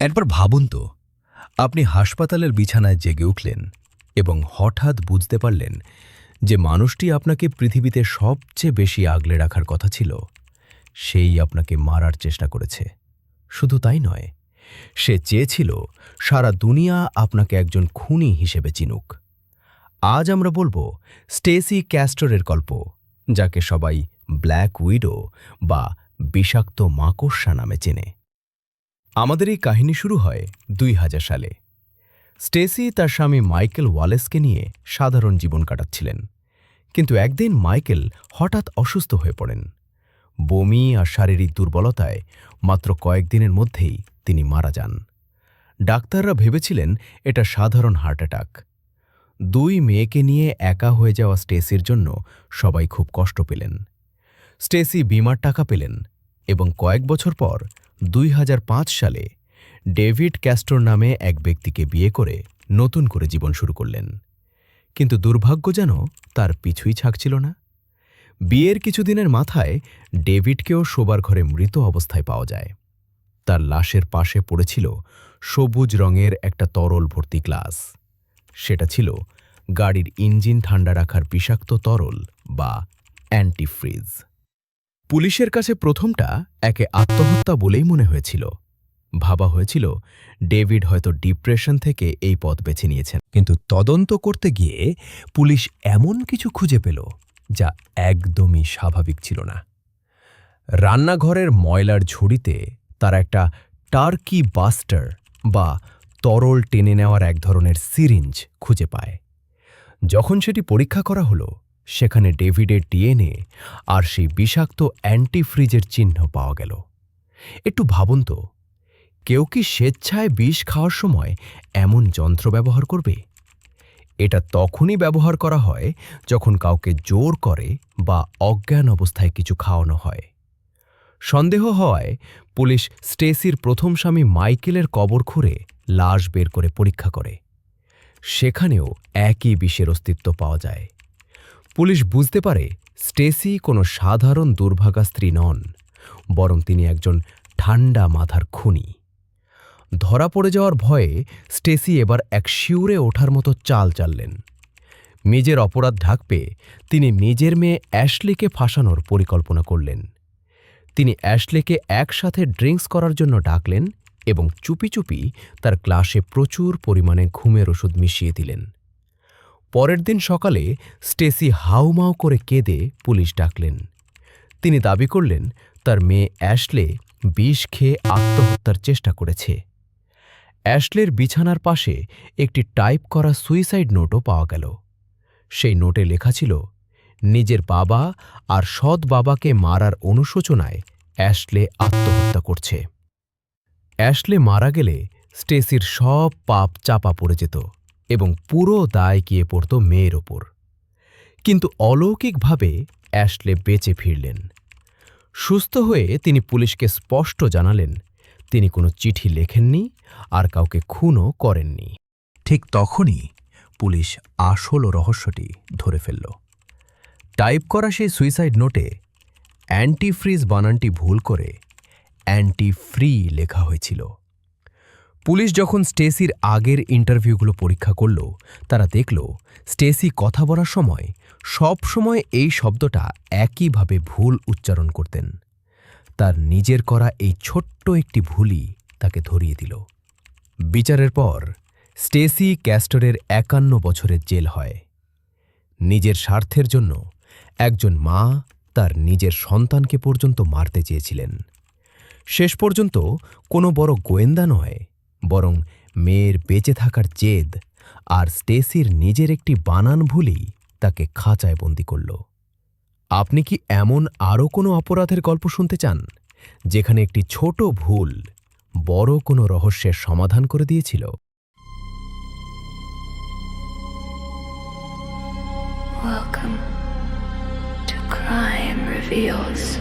একবার ভাবুন তো, আপনি হাসপাতালের বিছানায় জেগে উঠলেন এবং হঠাৎ বুঝতে পারলেন যে মানুষটি আপনাকে পৃথিবীতে সবচেয়ে বেশি আগলে রাখার কথা ছিল। সেই আপনাকে মারার চেষ্টা করেছে। শুধু তাই নয়, সে চেয়েছিল সারা দুনিয়া আপনাকে একজন খুনি হিসেবে চিনুক। আজ আমরা বলব স্টেসি ক্যাস্টরের গল্প, যাকে সবাই ব্ল্যাক উইডো বা বিষাক্ত মাকড়সা নামে চেনে। আমাদের এই কাহিনী শুরু হয় দুই হাজার সালে। স্টেসি তার স্বামী মাইকেল ওয়ালেসকে নিয়ে সাধারণ জীবন কাটাচ্ছিলেন। কিন্তু একদিন মাইকেল হঠাৎ অসুস্থ হয়ে পড়েন। বমি আর শারীরিক দুর্বলতায় মাত্র কয়েকদিনের মধ্যেই তিনি মারা যান। ডাক্তাররা ভেবেছিলেন এটা সাধারণ হার্ট অ্যাটাক। দুই মেয়েকে নিয়ে একা হয়ে যাওয়া স্টেসির জন্য সবাই খুব কষ্ট পেলেন। স্টেসি বিমার টাকা পেলেন এবং কয়েক বছর পর দুই হাজার পাঁচ সালে ডেভিড ক্যাস্টর নামে এক ব্যক্তিকে বিয়ে করে নতুন করে জীবন শুরু করলেন। কিন্তু দুর্ভাগ্য যেন তার পিছুই ছাকছিল না। বিয়ের কিছুদিনের মাথায় ডেভিডকেও শোবার ঘরে মৃত অবস্থায় পাওয়া যায়। তার লাশের পাশে পড়েছিল সবুজ রঙের একটা তরল ভর্তি গ্লাস। সেটা ছিল গাড়ির ইঞ্জিন ঠান্ডা রাখার বিষাক্ত তরল বা অ্যান্টিফ্রিজ। পুলিশের কাছে প্রথমটা একে আত্মহত্যা বলেই মনে হয়েছিল। ভাবা হয়েছিল, ডেভিড হয়তো ডিপ্রেশন থেকে এই পথ বেছে নিয়েছেন। কিন্তু তদন্ত করতে গিয়ে পুলিশ এমন কিছু খুঁজে পেল, যা একদমই স্বাভাবিক ছিল না। রান্নাঘরের ময়লার ঝুড়িতে তার একটা টার্কি বাস্টার বা তরল টেনে নেওয়ার এক ধরনের সিরিঞ্জ খুঁজে পায়। যখন সেটি পরীক্ষা করা হলো সেখানে ডেভিডের ডিএনএ আর সেই বিষাক্ত অ্যান্টিফ্রিজের চিহ্ন পাওয়া গেল। একটু ভাবুন তো, কেউ কি স্বেচ্ছায় বিষ খাওয়ার সময় এমন যন্ত্র ব্যবহার করবে? এটা তখনই ব্যবহার করা হয় যখন কাউকে জোর করে বা অজ্ঞান অবস্থায় কিছু খাওয়ানো হয়। সন্দেহ হওয়ায় পুলিশ স্টেসির প্রথম স্বামী মাইকেলের কবর খুঁড়ে লাশ বের করে পরীক্ষা করে। সেখানেও একই বিষের অস্তিত্ব পাওয়া যায়। পুলিশ বুঝতে পারে স্টেসি কোনো সাধারণ দুর্ভাগা স্ত্রী নন, বরং তিনি একজন ঠান্ডা মাথার খুনি। ধরা পড়ে যাওয়ার ভয়ে স্টেসি এবার এক শিউরে ওঠার মতো চাল চাললেন। নিজের অপরাধ ঢাকপে তিনি নিজের মেয়ে অ্যাশলিকে ফাঁসানোর পরিকল্পনা করলেন। তিনি অ্যাশলেকে একসাথে ড্রিঙ্কস করার জন্য ডাকলেন এবং চুপি চুপি তার গ্লাসে প্রচুর পরিমাণে ঘুমের ওষুধ মিশিয়ে দিলেন। পরের দিন সকালে স্টেসি হাউমাউ করে কেঁদে পুলিশ ডাকলেন। তিনি দাবি করলেন, তার মেয়ে অ্যাশলে বিষ খেয়ে আত্মহত্যার চেষ্টা করেছে। অ্যাশলের বিছানার পাশে একটি টাইপ করা সুইসাইড নোটও পাওয়া গেল। সেই নোটে লেখা ছিল, নিজের বাবা আর সৎ বাবাকে মারার অনুশোচনায় অ্যাশলে আত্মহত্যা করছে। অ্যাশলে মারা গেলে স্টেসির সব পাপ চাপা পড়ে যেত। এবং পুরো দায় গিয়ে পড়ত মেয়ের ওপর। কিন্তু অলৌকিকভাবে অ্যাশলে বেঁচে ফিরলেন। সুস্থ হয়ে তিনি পুলিশকে স্পষ্ট জানালেন, তিনি কোনো চিঠি লেখেননি আর কাউকে খুনও করেননি। ঠিক তখনই পুলিশ আসল রহস্যটি ধরে ফেলল। টাইপ করা সেই সুইসাইড নোটে অ্যান্টিফ্রিজ বানানটি ভুল করে অ্যান্টি ফ্রি লেখা হয়েছিল। পুলিশ যখন স্টেসির আগের ইন্টারভিউগুলো পরীক্ষা করল, তারা দেখল স্টেসি কথা বলার সময় সব সময় এই শব্দটা একইভাবে ভুল উচ্চারণ করতেন। তার নিজের করা এই ছোট্ট একটি ভুলই তাকে ধরিয়ে দিল। বিচারের পর স্টেসি ক্যাস্টরের একান্ন বছরের জেল হয়। নিজের স্বার্থের জন্য একজন মা তার নিজের সন্তানকে পর্যন্ত মারতে চেয়েছিলেন। শেষ পর্যন্ত কোনো বড় গোয়েন্দা নয় বরং মেয়ের বেঁচে থাকার জেদ আর স্টেসির নিজের একটি বানান ভুলই তাকে খাঁচায় বন্দি করল আপনি কি এমন আরও কোনো অপরাধের গল্প শুনতে চান, যেখানে একটি ছোট ভুল বড় কোনো রহস্যের সমাধান করে দিয়েছিল Welcome to Crime Reveals.